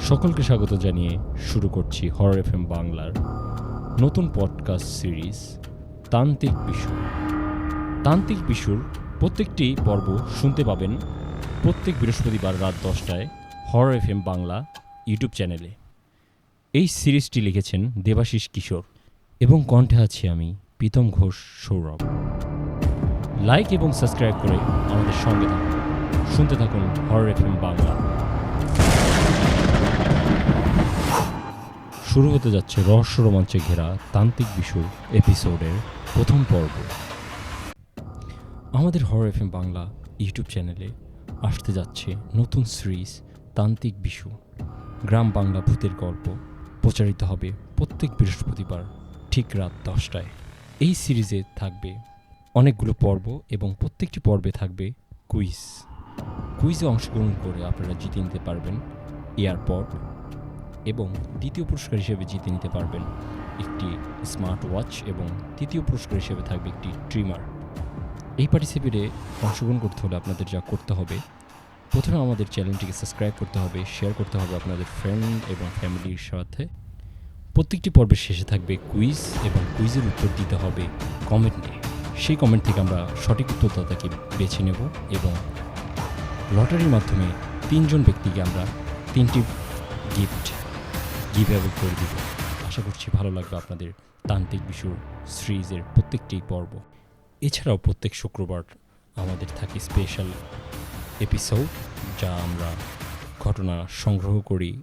সকলকে স্বাগত জানিয়ে শুরু করছি হরর এফ বাংলার নতুন পডকাস্ট সিরিজ তান্ত্রিক বিশু। তান্ত্রিক বিশুর প্রত্যেকটি পর্ব শুনতে পাবেন প্রত্যেক বৃহস্পতিবার রাত দশটায় হরর এফ বাংলা ইউটিউব চ্যানেলে এই সিরিজটি লিখেছেন দেবাশিস কিশোর এবং কণ্ঠে আছি আমি প্রীতম ঘোষ সৌরভ। লাইক এবং সাবস্ক্রাইব করে আমাদের সঙ্গে থাকুন। শুনতে থাকুন হরর এফ বাংলা। শুরু হতে যাচ্ছে রহস্য রোমাঞ্চে ঘেরা তান্ত্রিক বিশুর এপিসোডের প্রথম পর্ব। আমাদের হর এফ বাংলা ইউটিউব চ্যানেলে আসতে যাচ্ছে নতুন সিরিজ তান্ত্রিক বিশু গ্রাম বাংলা ভূতের গল্প প্রচারিত হবে প্রত্যেক বৃহস্পতিবার ঠিক রাত দশটায়। এই সিরিজে থাকবে অনেকগুলো পর্ব এবং প্রত্যেকটি পর্বে থাকবে কুইজ। কুইজে অংশগ্রহণ করে আপনারা জিতে নিতে পারবেন এয়ারপড এবং দ্বিতীয় পুরস্কার হিসেবে জিতে নিতে পারবেন একটি স্মার্ট ওয়াচ এবং তৃতীয় পুরস্কার হিসেবে থাকবে একটি ট্রিমার। এই পার্টিসিপেটে অংশগ্রহণ করতে হলে আপনাদের যা করতে হবে, প্রথমে আমাদের চ্যানেলটিকে সাবস্ক্রাইব করতে হবে, শেয়ার করতে হবে আপনাদের ফ্রেন্ড এবং ফ্যামিলির সাথে। প্রত্যেকটি পর্বের শেষে থাকবে কুইজ এবং কুইজের উত্তর দিতে হবে কমেন্টে সেই কমেন্ট থেকে আমরা সঠিক উত্তরদাতাকে বেছে নেব এবং লটারির মাধ্যমে তিনজন ব্যক্তিকে আমরা তিনটি গিফট গিভ করে দিব। আশা করছি ভালো লাগবে আপনাদের তান্ত্রিক বিশুর সিরিজের প্রত্যেকটি পর্ব। এছাড়াও প্রত্যেক শুক্রবার আমাদের থাকে স্পেশাল এপিসোড যা আমরা ঘটনা সংগ্রহ করি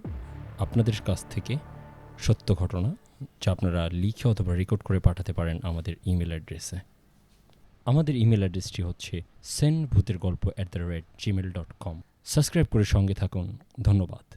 আপনাদের কাছ থেকে। সত্য ঘটনা যা আপনারা লিখে অথবা রেকর্ড করে পাঠাতে পারেন আমাদের ইমেল অ্যাড্রেসে আমাদের ইমেল অ্যাড্রেসটি হচ্ছে সেন ভূতের গল্প at the rate Gmail dot com subscribe করে সঙ্গে থাকুন। ধন্যবাদ।